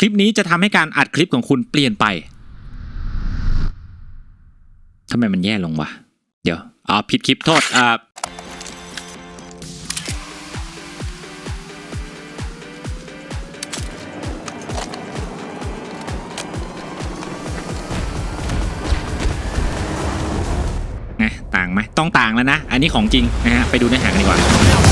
คลิปนี้จะทำให้การอัดคลิปของคุณเปลี่ยนไปทำไมมันแย่ลงวะ เดี๋ยวอ๋อผิดคลิปโทษอ่าไงต่างไหมต้องต่างแล้วนะ อันนี้ของจริงนะฮะ ไปดูเนื้อหากันดีกว่า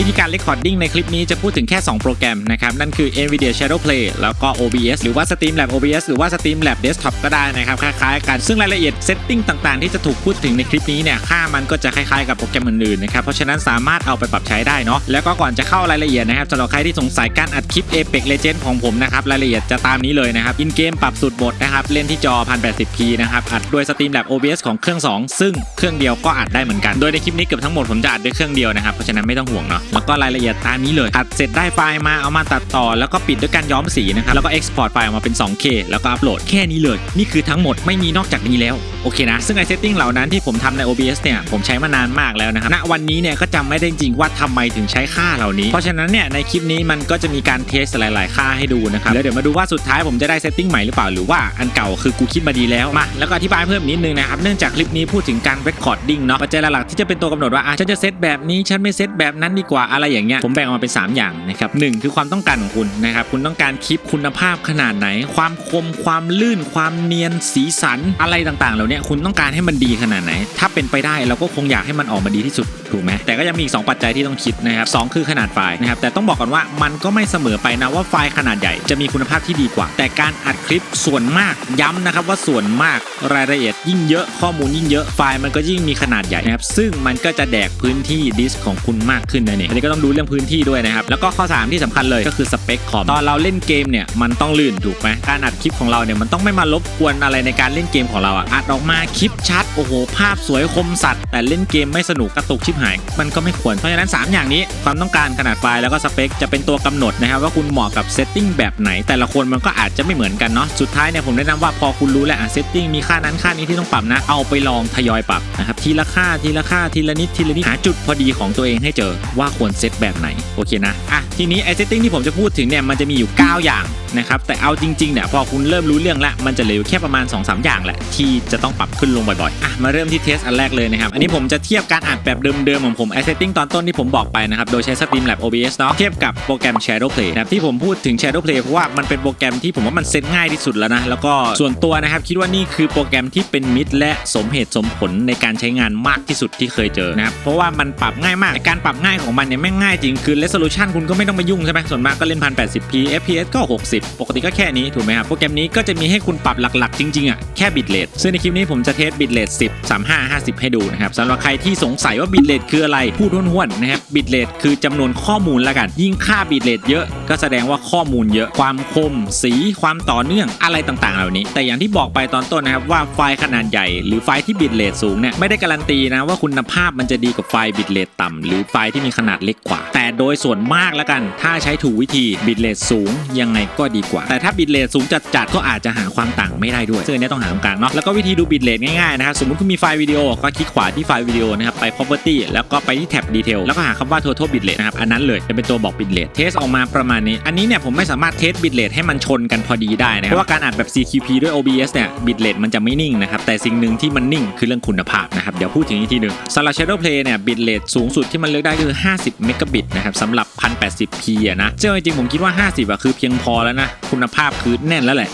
วิธีการ Recording ในคลิปนี้จะพูดถึงแค่ 2 โปรแกรมนะครับ นั่นคือ NVIDIA Shadow Play แล้วก็ OBS หรือว่า Streamlab OBS หรือว่า Streamlab Desktop ก็ได้นะครับ คล้ายๆกัน ซึ่งรายละเอียด Setting ต่างๆ ที่จะถูกพูดถึงในคลิปนี้เนี่ย ค่ามันก็จะคล้ายๆกับโปรแกรมอื่นๆนะครับ เพราะฉะนั้นสามารถเอาไปปรับใช้ได้เนาะ แล้วก็ก่อนจะเข้ารายละเอียดนะครับสำหรับใครที่สงสัยการอัดคลิป Apex Legend ของผมนะครับ รายละเอียดจะตามนี้เลยนะครับ อินเกมปรับสุดบทนะครับเล่นที่จอ 1080p นะครับอัดด้วย Streamlab OBS ของเครื่อง 2 ซึ่งเครื่องเดียวก็อัดได้เหมือนกัน โดยในคลิปนี้เกือบทั้งหมดผมจะอัดด้วยเครื่องเดียวนะครับเพราะฉะนั้นไม่ต้องห่วงเนาะแล้วก็รายละเอียดตามนี้เลยอัดเสร็จได้ไฟล์มาเอามาตัดต่อ แล้วก็ปิดด้วยการย้อมสีนะครับแล้วก็ export ไฟล์ออกมาเป็น 2K แล้วก็อัปโหลดแค่นี้เลย นี่คือทั้งหมดไม่มีนอกจากนี้แล้วโอเคนะ ซึ่งไอเซตติ้งเหล่านั้นที่ผมทำใน OBS เนี่ย ผมใช้มานานมากแล้วนะครับ ณ วันนี้เนี่ย ก็จำไม่ได้จริงว่าทำไมถึงใช้ค่าเหล่านี้ เพราะฉะนั้นเนี่ย ในคลิปนี้มันก็จะมีการเทสหลาย ๆ ค่าให้ดูนะครับ แล้วเดี๋ยวมาดูว่าสุดท้ายผมจะได้เซตติ้งใหม่หรือเปล่า หรือว่าอันเก่าคือกูคิดมาดีแล้ว มา แล้วก็อธิบายเพิ่มนิดนึงนะครับ เนื่องจากคลิปนี้พูดถึงการ recording เนาะ ปัจจัยหลักๆที่จะเป็นตัวกำหนดว่าอะฉันจะเซตแบบนี้ ฉันไม่เซตแบบนั้นดีกว่าอะไรอย่างเงี้ยผมแบ่งออกมาเป็น 3 อย่างนะครับหนึ่งคือความต้องการของคุณนะครับคุณต้องการคลิปคุณภาพขนาดไหน ความคมความลื่น ความเนียนสีสันอะไรต่างๆ เหล่านี้คุณต้องการให้มันดีขนาดไหน ถ้าเป็นไปได้เราก็คงอยากให้มันออกมาดีที่สุดถูกไหมแต่ก็ยังมีอีก 2 ปัจจัยที่ต้องคิดนะครับสองคือขนาดไฟล์นะครับแต่ต้องบอกก่อนว่ามันก็ไม่เสมอไปนะว่าไฟล์ขนาดใหญ่จะมีคุณภาพที่ดีกว่า แต่การอัดคลิปส่วนมากย้ำนะครับว่าส่วนมากรายละเอียดยิ่งเยอะข้อมูลยิ่งเยอะไฟล์มันก็ยิ่งมีขนาดใหญ่นะครับซึ่งมันก็จะแดกพื้นที่ดิสก์ของคุณมากขึ้นนะเนี่อันนี้ก็ต้องดูเรื่องพื้นที่ด้วยนะครับ แล้วก็ข้อ 3 ที่สำคัญเลยก็คือสเปคคอมตอนเราเล่นเกมเนี่ยมันต้องลื่นถูกไหมการอัดคลิปของเราเนี่ยมันต้องไม่มารบกวนอะไรในการเล่นเกมของเราอะอัดออกมาคลิปชัดโอ้โห ภาพสวยคมสัตว์ แต่เล่นเกมไม่สนุกกระตุกชิบหาย มันก็ไม่ควรเพราะฉะนั้น 3 อย่างนี้ความต้องการขนาดไฟล์แล้วก็สเปคจะเป็นตัวกำหนดนะครับว่าคุณเหมาะกับเซตติ้งแบบไหน แต่ละคนมันก็อาจจะไม่เหมือนกันเนาะสุดท้ายเนี่ยผมแนะนำว่าพอคุณรู้แล้วอะเซตติ้งมีค่านั้นค่านี้ที่ต้องปรับนะเอาไปลองทยอยปรับนะครับทีละค่าทีละค่าทีละนิดทีละนิดหาจุดพอดีของตัวเองให้เจอว่าควรเซตแบบไหน โอเคนะ อะ ทีนี้ไอเซตติ้งที่ผมจะพูดถึงเนี่ย มันจะมีอยู่ 9 อย่าง นะครับแต่เอาจริงๆเนี่ยพอคุณเริ่มรู้เรื่องแล้วมันจะเหลือแค่ประมาณ 2-3 อย่างแหละที่จะต้องปรับขึ้นลงบ่อยๆอะมาเริ่มที่เทสอันแรกเลยนะครับอันนี้ผมจะเทียบการอัดแบบเดิมๆของผมไอเซตติ้งตอนต้นที่ผมบอกไปนะครับโดยใช้ Streamlab OBS เนาะเทียบกับโปรแกรม Shadow Play นะครับที่ผมพูดถึง Shadow Play เพราะว่ามันเป็นโปรแกรมที่ผมว่ามันเซตง่ายที่สุดแล้วนะแล้วก็ส่วนตัวนะครับคิดว่านี่คือโปรแกรมที่เป็นมิตรและสมเหตุสมผลในการใช้งานมากที่สุดที่เคยเจอนะครับเพราะว่ามันปรับง่ายมากการปรับง่ายของมันเนี่ยแม่งง่ายจริงคือ resolution คุณก็ไม่ต้องไปยุ่งใช่ไหมส่วนมากก็เล่น 1080p fps ก็ 60ปกติก็แค่นี้ถูกไหมครับโปรแกรมนี้ก็จะมีให้คุณปรับหลักๆ จริงๆอะแค่บิตเรทซึ่งในคลิปนี้ผมจะเทสบิตเรท10 35 50 ให้ดูนะครับสำหรับใครที่สงสัยว่าบิตเรทคืออะไรพูดห้วนๆนะครับบิตเรทคือจำนวนข้อมูลละกัน ยิ่งค่าบิตเรทเยอะก็แสดงว่าข้อมูลเยอะความคม สีความต่อเนื่องอะไรต่างๆ เหล่านี้ แต่อย่างที่บอกไปตอนต้นนะครับว่าไฟล์ขนาดใหญ่หรือไฟล์ที่บิตเรทสูงเนี่ยไม่ได้การันตีนะว่าคุณภาพมันจะดีกว่าไฟล์บิตเรทต่ำหรือไฟล์ที่มีขนาดเล็กกว่า แต่โดยส่วนมากแล้วกัน ถ้าใช้ถูกวิธีบิตเรทสูงยังไงก็ดีกว่า แต่ถ้าบิตเรทสูงจัดๆก็อาจจะหาความต่างไม่ได้ด้วยซึ่งอันนี้ต้องหาตรงกลางเนาะแล้วก็วิธีดูบิตเรทง่ายๆนะครับสมมติคุณมีไฟล์วิดีโอก็คลิกขวาที่ไฟล์วิดีโอนะครับไป property แล้วก็ไปที่แท็บ detail แล้วก็หาคำว่า total bitrate นะครับอันนั้นเลยจะเป็นตัวบอก bitrate เทสออกมาประมาณนี้ อันนี้เนี่ยผมไม่สามารถเทส bitrate ให้มันชนกันพอดีได้นะเพราะว่าการอัดแบบ CQP ด้วย OBS เนี่ย bitrate มันจะไม่นิ่งนะครับแต่สิ่งหนึ่งที่มันนิ่งคือเรื่องคุณภาพนะครับเดี๋ยวพูดถึงอีกทีหนึ่งสำหรับ Shadow Play เนี่ย bitrate สูงสุดที่มันเลือกได้คือ 50 megabit นะครับสำหรับ 1080p อะนะซึ่งจริงๆผมคิดว่า 50อะคือเพียงพอแล้วนะ คุณภาพคือแน่นแล้วแหละ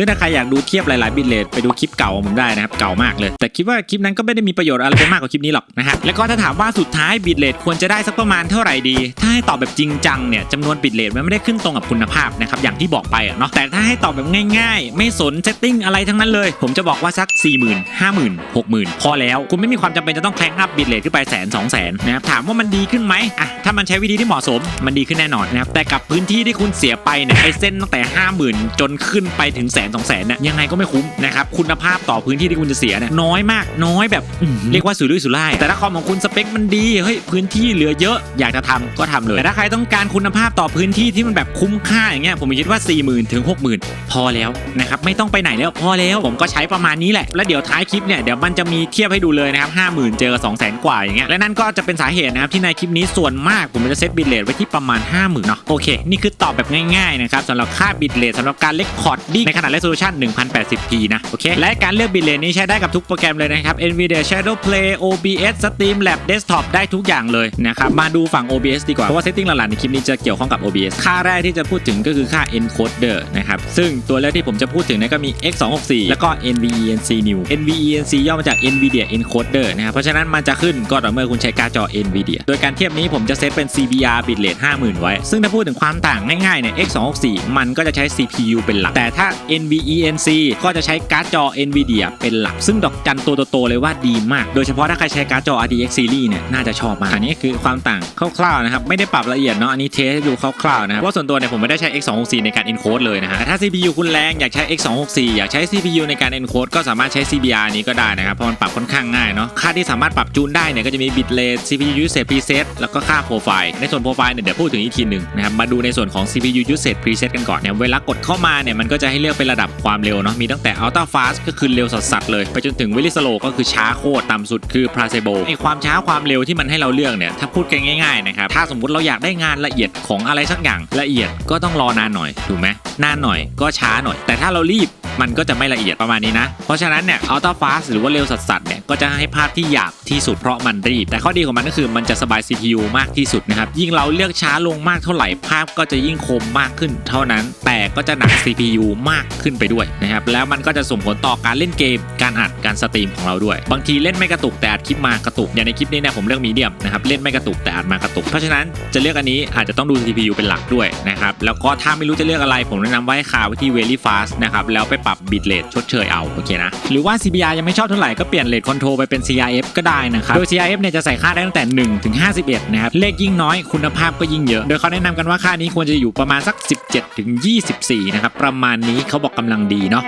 ซึ่งถ้าใครอยากดูเทียบหลายๆบิตเลทไปดูคลิปเก่าของผมได้นะครับเก่ามากเลย แต่คิดว่าคลิปนั้นก็ไม่ได้มีประโยชน์อะไรไปมากกว่าคลิปนี้หรอกนะฮะแล้วก็ถ้าถามว่าสุดท้ายบิตเลทควรจะได้สักประมาณเท่าไหร่ดี ถ้าให้ตอบแบบจริงจังเนี่ยจำนวนบิตเลทมันไม่ได้ขึ้นตรงกับคุณภาพนะครับอย่างที่บอกไปอะเนาะแต่ถ้าให้ตอบแบบง่าย ๆ ไม่สนเซตติ้งอะไรทั้งนั้นเลย ผมจะบอกว่าสัก 4 0 0 0 0 5 0 0 0 0 6 0,000 พอแล้ว คุณไม่มีความจำเป็นจะต้องแคลงอัพบิตเลทขึ้นไปแสนสองแสนนะครับถามว่ามันดีขึ้นไหมอะถ้ามันใช้วิธีที่เหมาะสมมันดีขึ้นแน่นอนนะครับแต่กับพื้นที่ที่คุณเสียไปเนี่ยไอเส้นตั้งแต่ 50,000 จนขึ้นไปถึงแสนสองแสนเนี่ยยังไงก็ไม่คุ้มนะครับคุณภาพต่อพื้นที่ที่คุณจะเสียเนี่ยน้อยมากน้อยแบบอื้อหือเรียกว่าสุรุ่ยสุร่ายแต่ถ้าคอมของคุณสเปคมันดีเฮ้ยพื้นที่เหลือเยอะอยากจะทำก็ทำเลยแต่ถ้าใครต้องการคุณภาพต่อพื้นที่ที่มันแบบคุ้มค่าอย่างเงี้ยผมคิดว่า 40,000ถึง60,000 พอแล้วนะครับไม่ต้องไปไหนแล้วพอแล้วผมก็ใช้ประมาณนี้แหละ แล้วเดี๋ยวท้ายคลิปเนี่ยเดี๋ยวมันจะมีเทียบให้ดูเลยนะครับ50,000เจอ2 0 0 0 0 0กว่าอย่างเงี้ยและนั่นก็จะเป็นสาเหตุนะครับที่ในคลิปนี้ส่วนมากผมจะเซตบิตเลทไว้ที่ประมาณ 50,000เนาะโอเค นี่คือตอบแบบง่ายๆนะครับสำหรับค่าบิตเลทสำหรับการเลคคอร์ดดิ้งในขนาด resolution 1080p นะ โอเค และการเลือกบิตเลทนี้ใช้ได้กับทุกโปรแกรมเลยนะครับ Nvidia Shadow Play OBS Streamlab Desktop ได้ทุกอย่างเลยนะครับ มาดูฝั่ง OBS ดีกว่า เพราะว่า setting หลักๆในคลิปนี้จะเกี่ยวข้องกับ OBS ค่าแรกที่จะพูดถึงก็คือค่า encoder นะครับ ซึ่งตัวแรกที่ผมจะพูดถึงนยก็มี x264 แล้วก็ NVENC new NVENC ย่อมาจาก Nvidia encoder นะครับ เพราะฉะนั้นมันจะขึ้นก็ต่อเมื่อคุณใช้การ์ดจอ Nvidia โดยการเทียบนี้ผมจะเซตเป็น CBR bitrate 50,000 ไว้ ซึ่งถ้าพูดถึงความต่างง่ายๆเนี่ย x264 มันก็จะใช้ CPU เป็นหลัก แต่ถ้า NVENC ก็จะใช้การ์ดจอ Nvidia เป็นหลัก ซึ่งดอกจันตัวโตๆเลยว่าดีมาก โดยเฉพาะถ้าใครใช้การ์ดจอ RTX series เนี่ยน่าจะชอบมากอันนี้คือความต่างคร่าวๆนะครับไม่ได้ปรับละเอียดเนาะอันนี้เทสดูคร่าวๆนะครับเพราส่วนตัวเนี่ยผมไม่ได้ใช้ x264 ในการ encode เลยนะฮะแต่ถ้า CPU คุณแรงอยากใช้ x264 อยากใช้ CPU ในการ encode ก็สามารถใช้ CBR นี้ก็ได้นะครับเพราะมันปรับค่อนข้างง่ายเนาะค่าที่สามารถปรับจูนได้เนี่ยก็จะมี bitrate CPU usage preset แล้วก็ค่า profile ในส่วน profile เนี่ยเดี๋ยวพูดถึงอีกทีหนึ่งนะครับมาดูในส่วนของ CPU usage preset กันก่อนเนี่ยเวลากดเข้ามาเนี่ยมันก็จะให้เลือกเป็นระดับดับความเร็วเนาะมีตั้งแต่ ultra fast ก็คือเร็วสัสๆเลย ไปจนถึง very slow ก็คือช้าโคตรต่ำสุดคือ placebo ไอความช้าความเร็วที่มันให้เราเลือกเนี่ยถ้าพูดกันง่ายๆนะครับถ้าสมมติเราอยากได้งานละเอียดของอะไรสักอย่างละเอียดก็ต้องรอนานหน่อยถูกไหมนานหน่อยก็ช้าหน่อย แต่ถ้าเรารีบมันก็จะไม่ละเอียดประมาณนี้นะ เพราะฉะนั้นเนี่ย ultra fast หรือว่าเร็วสัสๆเนี่ยก็จะให้ภาพที่หยาบที่สุดเพราะมันรีบ แต่ข้อดีของมันก็คือมันจะสบาย CPU มากที่สุดนะครับ ยิ่งเราเลือกช้าลงมากเท่าไหร่ภาพก็จะยิ่งคมมากขึ้นเท่านั้น แต่ก็จะหนัก CPU มากขึ้นไปด้วยนะครับแล้วมันก็จะส่งผลต่อการเล่นเกม การอัดการสตรีมของเราด้วย บางทีเล่นไม่กระตุกแต่อัดคลิปมากระตุกอย่างในคลิปนี้เนี่ยผมเลือกมีเดียมนะครับเล่นไม่กระตุกแต่อัดมากระตุก เพราะฉะนั้นจะเลือกอันนี้อาจจะต้องดู CPU เป็นหลักด้วยนะครับแล้วก็ถ้าไม่รู้จะเลือกอะไรผมแนะนำว่าให้คาไว้ที่ very fast นะครับแล้วไปปรับ bitrate ชดเชยเอาโอเคนะหรือว่า CBR ยังไม่ชอบเท่าไหร่ก็เปลี่ยน rate control ไปเป็น CRF ก็ได้นะครับโดย CRF เนี่ยจะใส่ค่าได้ตั้งแต่1ถึง51นะครับเลขยิ่งน้อยคุณภาพก็ยิ่งเยอะ โดยเขาแนะนำกันว่าค่านี้ควรจะอยู่ประมาณสัก 17ถึง24นะครับประมาณนี้เขาบอกกำลังดีเนาะ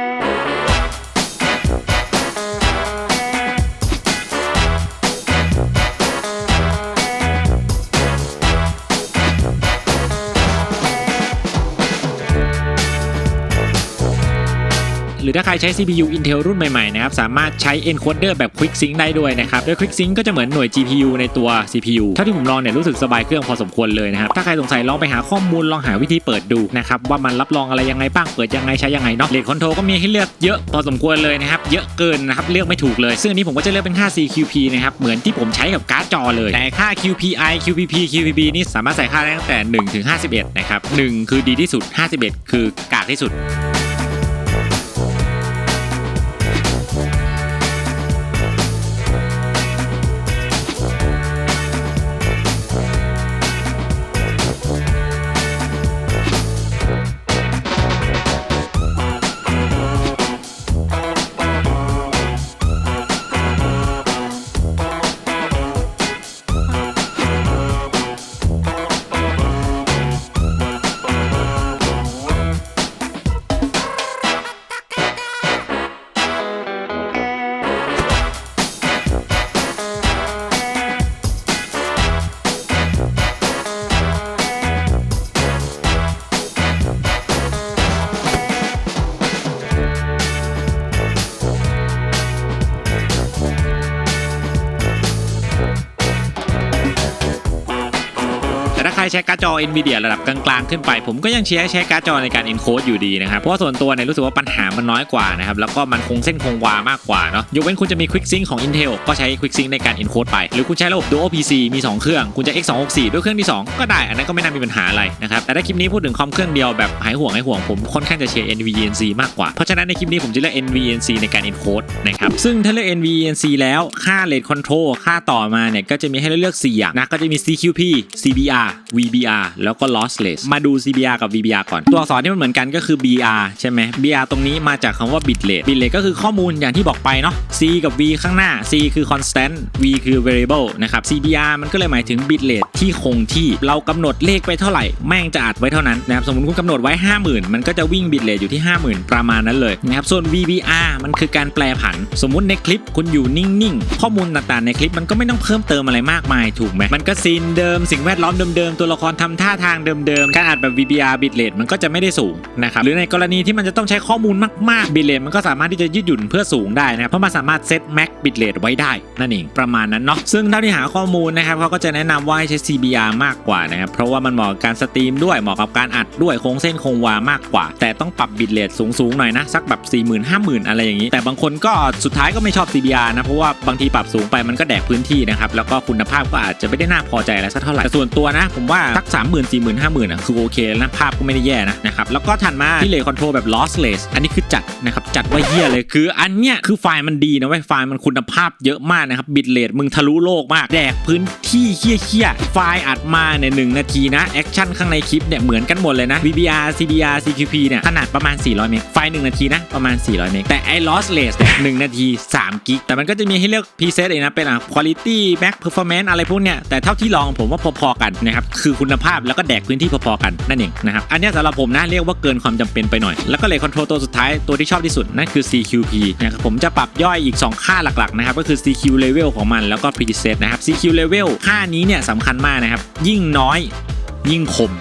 รือถ้าใครใช้ CPU Intel รุ่นใหม่ๆนะครับสามารถใช้ encoder แบบ Quick Sync ได้ด้วยนะครับโดย Quick Sync ก็จะเหมือนหน่วย GPU ในตัว CPU เท่าที่ผมลองเนี่ยรู้สึกสบายเครื่องพอสมควรเลยนะครับถ้าใครสงสัยลองไปหาข้อมูลลองหาวิธีเปิดดูนะครับว่ามันรับรองอะไรยังไงบ้างเปิดยังไงใช้ยังไงเนาะเลทคอนโทรก็มีให้เลือกเยอะพอสมควรเลยนะครับเยอะเกินนะครับเลือกไม่ถูกเลยซึ่งอันนี้ผมก็จะเลือกเป็นค่า CQP นะครับเหมือนที่ผมใช้กับการ์ดจอเลยแต่ค่า QPI QPP QPB นี่สามารถใส่ค่าได้ตั้งแต่1ถึง51นะครับ1คือดีที่สุด 51 คือกากที่สุด การ์ดจอ Nvidia ระดับกลางๆขึ้นไป ผมก็ยังเชียร์ให้ใช้การ์ดจอในการ encode อยู่ดีนะครับ เพราะว่าส่วนตัวเนี่ยรู้สึกว่าปัญหามันน้อยกว่านะครับ แล้วก็มันคงเส้นคงวามากกว่าเนาะยกเว้นคุณจะมี Quick Sync ของ Intel ก็ใช้ Quick Sync ในการ encode ไป หรือคุณใช้ระบบ Dual PC มี 2 เครื่อง คุณจะ X264 ด้วยเครื่องที่ 2 ก็ได้ อันนั้นก็ไม่น่ามีปัญหาอะไรนะครับ แต่ถ้าคลิปนี้พูดถึงคอมเครื่องเดียวแบบหายห่วงหายห่วงผมค่อนข้างจะเชียร์ NVENC มากกว่า เพราะฉะนั้นในคลิปนี้ผมจะเลือก NVENC ในการ encode นะครับ ซึ่งถ้าเลือก NVENC แล้วค่า rate control ค่าต่อมาเนี่ยก็จะมีให้เลือก 4 อย่างนะก็จะมี CQP CBR VBR แล้วก็ lossless มาดู CBR กับ VBR ก่อน ตัวอักษรที่มันเหมือนกันก็คือ BR ใช่ไหม BR ตรงนี้มาจากคำว่า bit rate bit rate ก็คือข้อมูลอย่างที่บอกไปเนาะ C กับ V ข้างหน้า C คือ constant V คือ variable นะครับ CBR มันก็เลยหมายถึง bit rate ที่คงที่เรากำหนดเลขไปเท่าไหร่ แม่งจะอัดไว้เท่านั้นนะครับสมมติคุณกำหนดไว้ 50,000 มันก็จะวิ่ง bit rate อยู่ที่ 50,000 ประมาณนั้นเลยนะครับส่วน VBR มันคือการแปลผัน สมมุติในคลิปคุณอยู่นิ่งๆ ข้อมูลต่างๆในคลิปมันก็ไม่ต้องเพิ่มเติมอะไรมากมายถูกไหมมันก็ซีนเดิมสิ่งแวดล้อมเดิมๆตัวละครทำท่าทางเดิมๆ การอัดแบบ VBR bit rate มันก็จะไม่ได้สูงนะครับ หรือในกรณีที่มันจะต้องใช้ข้อมูลมากๆ bit rate มันก็สามารถที่จะยืดหยุ่นเพื่อสูงได้นะครับ เพราะมันสามารถเซต max bit rate ไว้ได้ นั่นเองประมาณนั้นเนาะ ซึ่งเท่าที่หาข้อมูลนะครับเขาก็จะแนะนำว่าให้ใช้ CBR มากกว่านะครับ เพราะว่ามันเหมาะกับการสตรีมด้วย เหมาะกับการอัดด้วย โครงเส้นคงวามากกว่า แต่ต้องปรับ bit rate สูงๆหน่อยนะ สักแบบ 40,000 50,000 อะไรอย่างนี้ แต่บางคนก็สุดท้ายก็ไม่ชอบ CBR นะ เพราะว่าบางทีปรับสูงไปมันก็แดกพื้นที่นะครับ แล้วก็คุณภาพก็อาจจะไม่ได้น่าพอใจอะไรสักเท่าไหร่แต่ส่วนตัวนะ ผมว่าสัก30,000 40,000 50,000อะคือโอเคแล้วนะภาพก็ไม่ได้แย่นะนะครับแล้วก็ถัดมาที่เลคอนโทรแบบ lossless อันนี้คือจัดนะครับจัดว่าเฮี้ยเลยคืออันเนี้ยคือไฟล์มันดีนะเว้ยไฟล์มันคุณภาพเยอะมากนะครับบิตเรทมึงทะลุโลกมาก แดกพื้นที่เฮี้ยเฮี้ยไฟล์อัดมาเนี่ยหนึ่งนาทีนะแอคชั่นข้างในคลิปเนี่ยเหมือนกันหมดเลยนะ VBR CBR CQP เนี่ยขนาดประมาณ 400 เมกไฟล์ 1 นาทีนะประมาณ 400 เมกแต่ไอ้ lossless เนี่ยหนึ่งนาที 3 กิกแต่มันก็จะมีให้เลือก preset เองนะเป็นอะ quality max performance อะไรพวกเนี้ยแต่เท่าที่ลองผมว่าพอๆกันนะครับคือคุณภาพแล้วก็แดกพื้นที่พอๆกันนั่นเองนะครับอันนี้สำหรับผมนะเรียกว่าเกินความจำเป็นไปหน่อย แล้วก็เลยคอนโทรลตัวสุดท้ายตัวที่ชอบที่สุดนั่นคือ CQP นะครับผมจะปรับย่อยอีก 2 ค่าหลักๆนะครับก็คือ CQ level ของมันแล้วก็ preset นะครับ CQ level ค่านี้เนี่ยสำคัญมากนะครับยิ่งน้อยยิ่งคม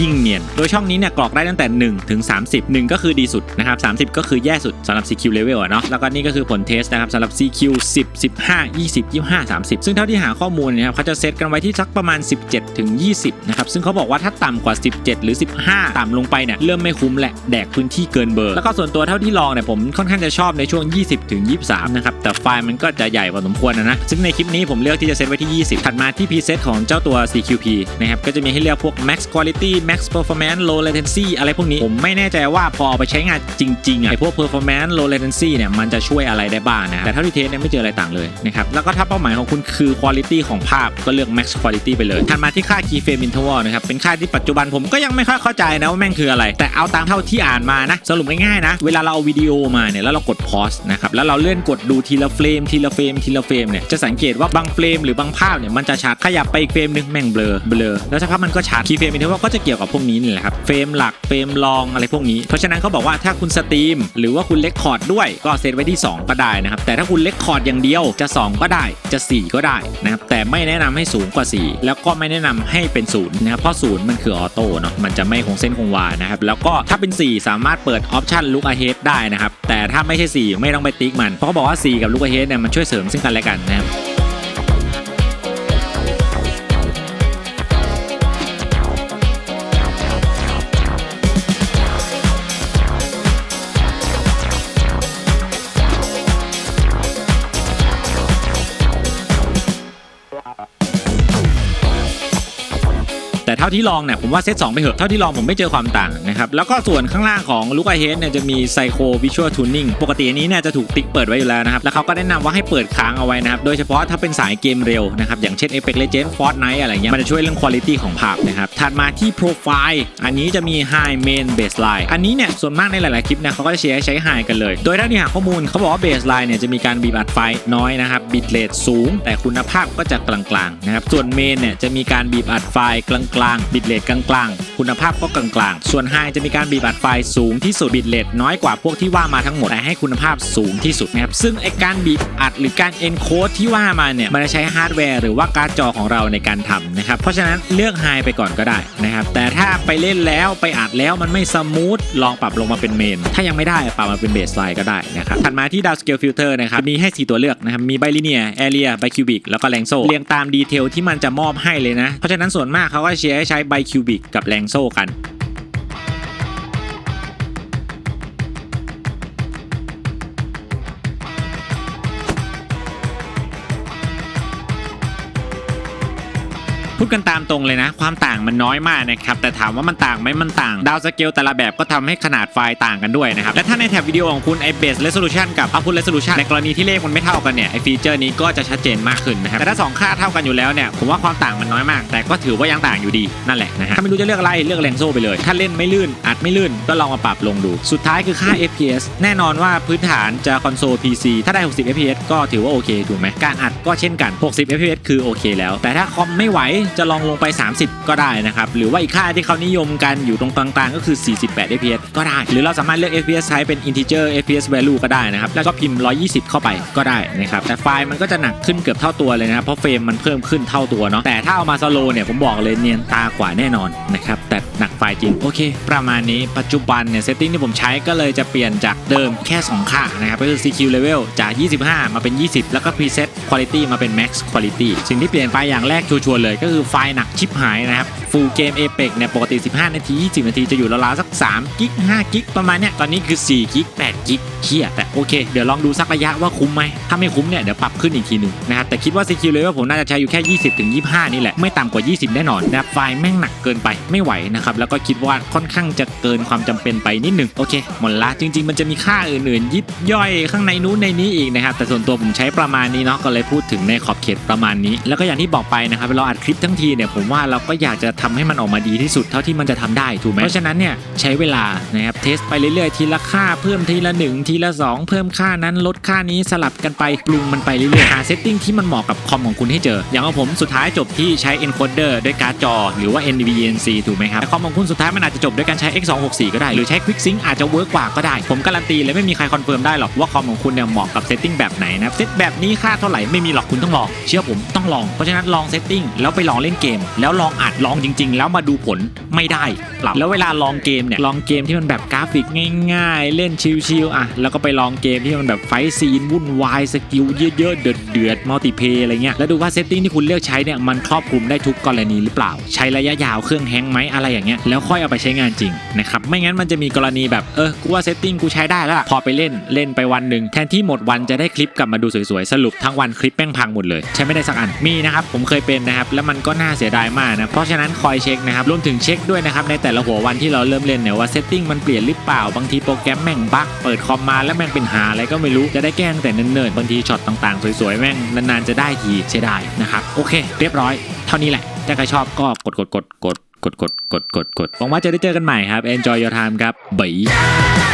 ยิ่งเนียน โดยช่องนี้เนี่ยกรอกได้ตั้งแต่ 1 ถึง 30 1 ก็คือดีสุดนะครับ 30 ก็คือแย่สุดสำหรับ CQ level อะเนาะแล้วก็นี่ก็คือผลเทสนะครับสำหรับ CQ 10 15 20 25 30 ซึ่งเท่าที่หาข้อมูลนะครับเขาจะเซตกันไว้ที่สักประมาณ 17 ถึง 20 นะครับ ซึ่งเขาบอกว่าถ้าต่ำกว่า 17 หรือ 15 ต่ำลงไปเนี่ยเริ่มไม่คุ้มแหละแดกพื้นที่เกินเบอร์ แล้วก็ส่วนตัวเท่าที่ลองเนี่ยผมค่อนข้างจะชอบในช่วง 20 ถึง 23 นะครับ แต่ไฟล์มันก็จะใหญ่พอสมควรนะนะ ซึ่งในคลิปนี้ผมเลือกที่จะเซตไว้ที่ 20 ถัดมาที่ preset ของเจ้าตัว CQP นะครับก็จะมีให้เลือกพวก max quality max performance low latency อะไรพวกนี้ผมไม่แน่ใจว่าพอเอาไปใช้งานจริงๆอะไอพวก performance low latency เนี่ยมันจะช่วยอะไรได้บ้างนะแต่เท่าที่เทสเนี่ยไม่เจออะไรต่างเลยนะครับแล้วก็ถ้าเป้าหมายของคุณคือ quality ของภาพก็เลือก max quality ไปเลยถัดมาที่ค่า key frame interval นะครับเป็นค่าที่ปัจจุบันผมก็ยังไม่ค่อยเข้าใจนะว่าแม่งคืออะไร แต่เอาตามเท่าที่อ่านมานะสรุปง่ายๆนะเวลาเราเอาวิดีโอมาเนี่ยแล้วเรากด pause นะครับแล้วเราเลื่อนกดดูทีละเฟรมทีละเฟรมทีละเฟรมเนี่ยจะสังเกตว่าบางเฟรมหรือบางภาพเนี่ยมันจะชัดขยับไปอีกเฟรมนึงแม่งเบลอเบลอแล้วสักพักมันก็ชัด key frame interval ก็จะเกี่ยวกับพวกนี้นี่แหละครับเฟรมหลักเฟรมรองอะไรพวกนี้ เพราะฉะนั้นเขาบอกว่าถ้าคุณสตรีม หรือว่าคุณเลคคอร์ดด้วยก็เซตไว้ที่ 2 ก็ได้นะครับ แต่ถ้าคุณเลคคอร์ดอย่างเดียวจะ 2 ก็ได้จะ 4 ก็ได้นะครับแต่ไม่แนะนำให้สูงกว่า 4 แล้วก็ไม่แนะนำให้เป็น0นะครับเพราะ0มันคือออโต้เนาะมันจะไม่คงเส้นคงวานะครับแล้วก็ถ้าเป็น 4 สามารถเปิดออปชันลุกอะเฮดได้นะครับแต่ถ้าไม่ใช่ 4 ไม่ต้องไปติ๊กมันเพราะเขาบอกว่า 4 กับลุกอะเฮดเนี่ยมันช่วยเสริมซึ่งกันและกันนะครับ เท่าที่ลองเนี่ยผมว่าเซต2ไปเถอะเท่าที่ลองผมไม่เจอความต่างนะครับแล้วก็ส่วนข้างล่างของลูกไอเฮดเนี่ยจะมีไซโควิชวลทูนิ่งปกติอันนี้เนี่ยจะถูกติ๊กเปิดไว้อยู่แล้วนะครับแล้วเขาก็แนะนำว่าให้เปิดค้างเอาไว้นะครับโดยเฉพาะถ้าเป็นสายเกมเร็วนะครับอย่างเช่น Apex Legends Fortnite อะไรเงี้ยมันจะช่วยเรื่องคุณภาพของภาพนะครับถัดมาที่โปรไฟล์อันนี้จะมี High Main Baseline อันนี้เนี่ยส่วนมากในหลาย ๆ คลิปเนี่ยเขาก็จะเชียร์ให้ใช้ High กันเลย โดยเท่าที่หาข้อมูลเขาบอกว่า Baseline เนี่ยจะมีการบีบอัดไฟน้อยนะครับบิตเรทสูง แต่คุณภาพก็จะกลาง ๆ นะครับส่วน Main เนี่ยจะมีการบีบอัดไฟกลางๆ บิตเรทกลางๆ คุณภาพก็กลางๆ ส่วน High จะมีการบีบอัดไฟสูงที่สุดบิตเรทน้อยกว่าพวกที่ว่ามาทั้งหมดแต่ให้คุณภาพสูงที่สุดนะครับซึ่งไอการบีบอัดหรือการ encode ที่ว่ามาเนี่ยมันจะใช้ฮาร์ดแวร์หรือว่าการ์ดจอของเราในการทำนะครับเพราะฉะนั้นเลือก High ไปก่อนก็ได้นะครับแต่ถ้าไปเล่นแล้วไปอัดแล้วมันไม่สมูทลองปรับลงมาเป็นเมน ถ้ายังไม่ได้ปรับมาเป็นเบสไลน์ก็ได้นะครับถัดมาที่ Down Scale Filter นะครับมีให้ 4 ตัวเลือกนะครับมี Bilinear Area Bicubic แล้วก็ Length เรียงตามดีเทลที่มันจะมอบให้เลยนะเพราะฉะนั้นส่วนมากเขาก็เชียจะให้ใช้ใบคิวบิกกับแรงโซ่กัน พูดกันตามตรงเลยนะ ความต่างมันน้อยมากนะครับแต่ถามว่ามันต่างไหมมันต่าง ดาวสเกลแต่ละแบบก็ทำให้ขนาดไฟล์ต่างกันด้วยนะครับและถ้าในแท็บวิดีโอของคุณไอเบสเรสโซลูชันกับ output resolution ในกรณีที่เลขมันไม่เท่ากันเนี่ยไอฟีเจอร์นี้ก็จะชัดเจนมากขึ้นนะครับแต่ถ้า 2 ค่าเท่ากันอยู่แล้วเนี่ยผมว่าความต่างมันน้อยมาก แต่ก็ถือว่ายังต่างอยู่ดีนั่นแหละนะฮะถ้าไม่รู้จะเลือกอะไรเลือกแรงโซ่ไปเลย ถ้าเล่นไม่ลื่นอัดไม่ลื่นก็ลองมาปรับลงดู สุดท้ายคือค่า FPS แน่นอนว่าพื้นฐานจะคอนโซล PC ถ้าได้ 60 FPS ก็ถือว่าโอเคถูกไหมการอัดก็เช่นกัน 60 FPS คือโอเคแล้ว แต่ถ้าคอมไม่ไหวจะลองลงไป 30 ก็ได้นะครับ หรือว่าอีกค่าที่เขานิยมกันอยู่ตรงกลางๆ ก็คือ 48 FPS ก็ได้ หรือเราสามารถเลือก FPS ใช้เป็น integer FPS value ก็ได้นะครับ แล้วก็พิมพ์ 120 เข้าไปก็ได้นะครับ แต่ไฟล์มันก็จะหนักขึ้นเกือบเท่าตัวเลยนะครับเพราะเฟรมมันเพิ่มขึ้นเท่าตัวเนาะ แต่ถ้าเอามาสโลเนี่ยผมบอกเลยเนียนตากว่าแน่นอนนะครับ แต่หนักไฟล์จริง โอเค ประมาณนี้ ปัจจุบันเนี่ยเซตติ้งที่ผมใช้ก็เลยจะเปลี่ยนจากเดิมแค่ 2 ค่านะครับ ก็คือ CQ level จาก 25 มาเป็น 20 แล้วก็ preset quality มาเป็น max quality สิ่งที่เปลี่ยนไปอย่างแรกชัวร์เลยก็คือไฟหนักชิบหายนะครับ full game Apex เนี่ยปกติ 15 นาที 20 นาทีจะอยู่ราวๆสัก 3 กิก 5 กิก ประมาณเนี้ยตอนนี้คือ 4 กิก 8 กิกเฮียแต่โอเค เดี๋ยวลองดูสักระยะว่าคุ้มไหม ถ้าไม่คุ้มเนี่ย เดี๋ยวปรับขึ้นอีกทีหนึ่งนะครับ แต่คิดว่า CQ เลยว่าผมน่าจะใช้อยู่แค่ 20ถึง25 นี่แหละ ไม่ต่ำกว่า 20 แน่นอนนะไฟล์แม่งหนักเกินไปไม่ไหวนะครับแล้วก็คิดว่าค่อนข้างจะเกินความจำเป็นไปนิดหนึงโอเคหมดละจริง ๆ มันจะมีค่าอื่นๆ ยิบย่อยข้างในนู้นในนี้อีกนะครับแต่ส่วนตัวผมใช้ประมาณนี้เนาะก็เลยพูดถึงในขอบเขตประมาณนี้ แล้วก็อย่างที่บอกไปนะครับเราอัดคลิปทั้งทีเนี่ยผมว่าเราก็อยากจะททำให้มันออกมาดีที่สุดเท่าที่มันจะทำได้ถูกไหมเพราะฉะนั้นเนี่ยใช้เวลานะครับเทสไปเรื่อยๆทีละค่าเพิ่มทีละ 1 ทีละ 2 เพิ่มค่านั้นลดค่านี้สลับกันไปปรุงมันไปเรื่อยๆหาเซตติ้งที่มันเหมาะกับคอมของคุณให้เจอ อย่างของผมสุดท้ายจบที่ใช้ encoder ด้วยการ์ดจอ หรือว่า NVENC ถูกไหมครับแต่คอมของคุณสุดท้ายมันอาจจะจบด้วยการใช้ X264 ก็ได้ หรือใช้ QuickSync อาจจะเวิร์กกว่าก็ได้ ผมการันตีเลยไม่มีใครคอนเฟิร์มได้หรอกว่าคอมของคุณเนี่ยเหมาะกับเซตติ้งแบบไหนนะเซตแบบนี้ค่าเท่าไหร่ไม่มีหรอกคุณต้องลองเชื่อผมต้องลองเพราะฉะนั้นลองเซตติ้งแล้วไปลองเล่นเกมแล้วลองอัดลองจริงๆ แล้วมาดูผลไม่ได้ปรับแล้วเวลาลองเกมเนี่ยลองเกมที่มันแบบกราฟิกง่าย ๆ เล่นชิลๆอะแล้วก็ไปลองเกมที่มันแบบไฟซีนวุ่นวายสกิลเยอะๆเดือดๆมัลติเพย์อะไรเงี้ยแล้วดูว่าเซตติ้งที่คุณเลือกใช้เนี่ยมันครอบคลุมได้ทุกกรณีหรือเปล่า ใช้ระยะยาวเครื่องแฮงไหมอะไรอย่างเงี้ยแล้วค่อยเอาไปใช้งานจริงนะครับไม่งั้นมันจะมีกรณีแบบเออกูว่าเซตติ้งกูใช้ได้แล้วล่ะพอไปเล่นเล่นไปวันหนึ่งแทนที่หมดวันจะได้คลิปกลับมาดูสวยๆสรุปทั้งวันคลิปแป้งพังหมดเลย ใช้ไม่ได้สักอันมีนะครับผมเคยเป็นนะครับแล้วมันก็น่าเสียดายมากนะเพราะฉะนั้นคอยเช็คนะครับรวมถึงเช็คด้วยนะครับในแต่ละหัววันที่เราเริ่มเล่นเนี่ยว่าเซตติ้งมันเปลี่ยนหรือเปล่าบางทีโปรแกรมแม่งบั๊กเปิดคอมมาแล้วแม่งเป็นหาอะไรก็ไม่รู้จะได้แก้ตั้งแต่เนิ่นๆบางทีช็อตต่างๆ สวยๆแม่งนานๆจะได้ทีเสียดายนะครับโอเค เรียบร้อย เท่านี้แหละถ้าใครชอบก็กดกดกดกดกดกดกดกดกดหวังว่าจะได้เจอกันใหม่ครับ enjoy your time ครับบ๊าย